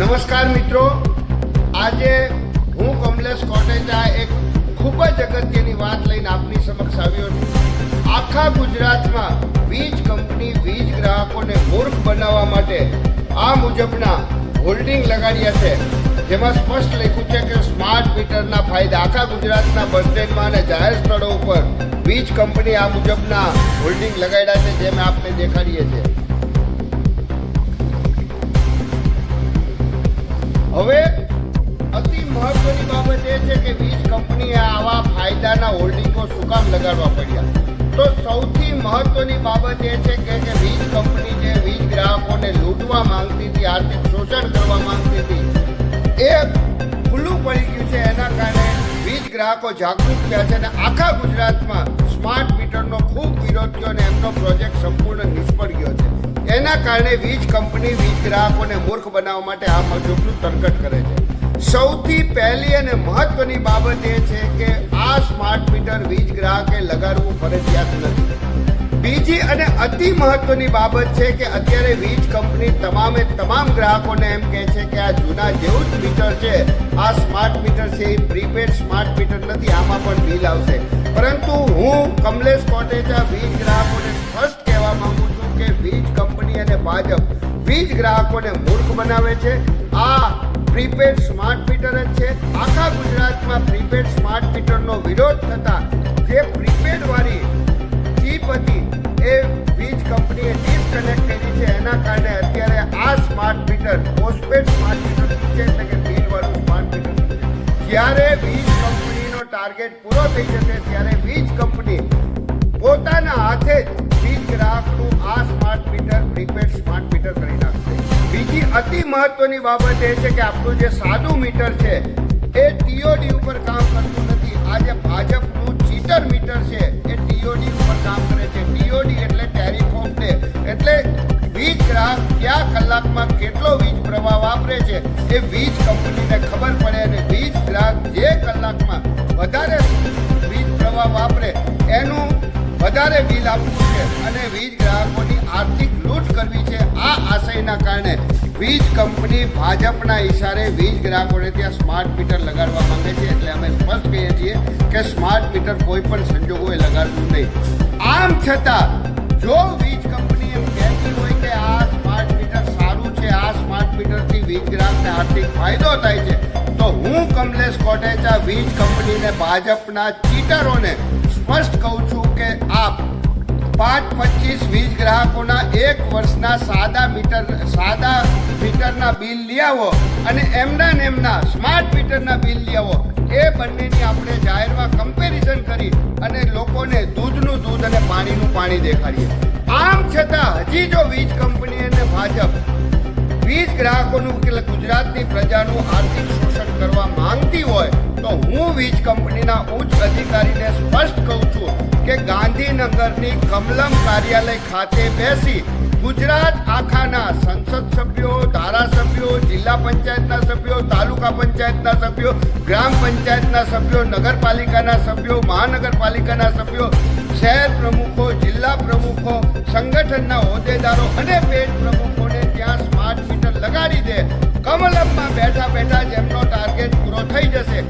નમસ્કાર મિત્રો. આજે હું કમલેશ કોટેચા એક ખૂબ જ અગત્યની વાત લઈને આપની સમક્ષ આવ્યો છું. આખા ગુજરાતમાં વીજ કંપની, વીજ ગ્રાહકોને મૂર્ખ બનાવવા માટે આ મુજબના હોલ્ડિંગ લગાડ્યા છે. જેમાં સ્પષ્ટ લખ્યું છે કે સ્માર્ટ મીટરના ફાયદા આખા ગુજરાતના બસ સ્ટેન્ડમાં અને જાહેર સ્થળો ઉપર વીજ કંપની આ મુજબના હોલ્ડિંગ લગાડ્યા છે, જે મેં આપને દેખાડીએ છીએ. છે કે વીજ કંપનીએ આવા ફાયદાના હોલ્ડિંગો શું કામ લગાડવા પડ્યા? તો સૌથી મહત્વની બાબત એ છે કે કે વીજ કંપની જે વીજ ગ્રાહકોને લૂંટવા માંગતી હતી, આર્થિક શોષણ કરવા માંગતી હતી, એ ખુલ્લું પડી ગયું છે. એના કારણે વીજ ગ્રાહકો જાગૃત થયા છે અને આખા ગુજરાતમાં સ્માર્ટ મીટરનો ખૂબ વિરોધ થયો અને એમનો પ્રોજેક્ટ સંપૂર્ણ નિષ્ફળ ગયો છે. એના કારણે વીજ કંપની વીજ ગ્રાહકોને મૂર્ખ બનાવવા માટે આ મજૂરનું તરકટ કરે છે. સૌથી પહેલી અને મહત્વની બાબત એ છે કે આ સ્માર્ટ મીટર વીજ ગ્રાહકે લગાડવું ફરજિયાત નથી. બીજી અને અતિ મહત્વની બાબત છે કે અત્યારે વીજ કંપની તમામે તમામ ગ્રાહકોને એમ કહે છે કે આ જૂના જેવું જ મીટર છે. આ સ્માર્ટ મીટર છે, એ પ્રીપેડ સ્માર્ટ મીટર નથી, આમાં પણ બિલ આવશે. પરંતુ હું કમલેશ કોટેચા વીજ ગ્રાહકોને સ્પષ્ટ કહેવા માંગુ છું કે વીજ કંપની અને ભાજપ વીજ ગ્રાહકોને મૂર્ખ બનાવે છે. આ પ્રીપેડ સ્માર્ટ મીટર જ છે. આખા ગુજરાતમાં પ્રીપેડ સ્માર્ટ મીટરનો વિરોધ થતા જે પ્રીપેડ વાળી ચીપ હતી એ વીજ કંપનીએ ડિસ્કનેક્ટ કરી છે. એના કારણે અત્યારે આ smart meter postpaid smart meter છે. એટલે કે બિલવાળું સ્માર્ટ મીટર જ્યારે વીજ કંપનીનો ટાર્ગેટ પૂરો થઈ જશે, ત્યારે વીજ કંપની પોતાના હાથે જ વીજ ગ્રાહકનું આ smart meter prepaid smart meter અતિ મહત્વની બાબત એ છે કે આપણું જે સાદું મીટર છે, એ ટીઓડી ઉપર કામ કરતું નથી. આ જે ભાજપનું ચીટર મીટર છે, એ ટીઓડી ઉપર કામ કરે છે. ટીઓડી એટલે ટેરિફ ઓફ ડે એટલે વીજ ગ્રાહક કયા કલાકમાં કેટલો વીજ પ્રવાહ વાપરે છે, એ વીજ કંપનીને ખબર પડે અને વીજ ગ્રાહક જે કલાકમાં વધારે વીજ પ્રવાહ વાપરે, એનું વધારે બિલ આપવું છે. અને વીજ ગ્રાહકોની આર્થિક લૂંટ કરવી છે, આ આશયના કારણે વીજ કંપની ભાજપના ઇશારે વીજ ગ્રાહકોને ત્યાં સ્માર્ટ મીટર લગાડવા માંગે છે એટલે અમે સ્પષ્ટ કહીએ છીએ કે સ્માર્ટ મીટર કોઈ પણ સંજોગોએ લગાડવું નહીં. આમ છતાં, જો વીજ કંપની એમ કહેતી હોય કે આ સ્માર્ટ મીટર સારું છે, આ સ્માર્ટ મીટરથી વીજ ગ્રાહકને આર્થિક ફાયદો થાય છે, તો હું કમલેશ કોટેચા વીજ કંપનીને ભાજપના ચીટરોને સ્પષ્ટ કહું છું કે આપ પાંચ પચીસ વીજ ગ્રાહકોના એક વર્ષના સાદા મીટર, સાદા મીટરના બિલ લઈ આવો અને એમના ને એમના સ્માર્ટ મીટરના બિલ લઈ આવો. એ બંનેની આપણે જાહેરમાં કમ્પેરિઝન કરી અને લોકોને દૂધનું દૂધ અને પાણીનું પાણી દેખાડીએ. આમ છતાં હજી જો વીજ કંપની અને ભાજપ વીજ ગ્રાહકોનું ગુજરાતની પ્રજાનું આર્થિક શોષણ કરવા માંગતી હોય તો હું વીજ કંપનીના ઉચ્ચ અધિકારીને સ્પષ્ટ કહું છું કે ગાંધીનગરની કમલમ કાર્યાલય ખાતે બેસી ગુજરાત આખાના સંસદ સભ્યો, ધારાસભ્યો, જિલ્લા પંચાયતના સભ્યો, તાલુકા પંચાયતના સભ્યો, ગ્રામ પંચાયતના સભ્યો, નગરપાલિકાના સભ્યો, મહાનગરપાલિકાના સભ્યો, શહેર પ્રમુખો, જિલ્લા પ્રમુખો, સંગઠનના હોદ્દેદારો અને પેજ પ્રમુખોને ત્યાં સ્માર્ટ મીટર લગાડી દે. કમલમમાં બેઠા બેઠા જેમનો ટાર્ગેટ પૂરો થઈ જશે.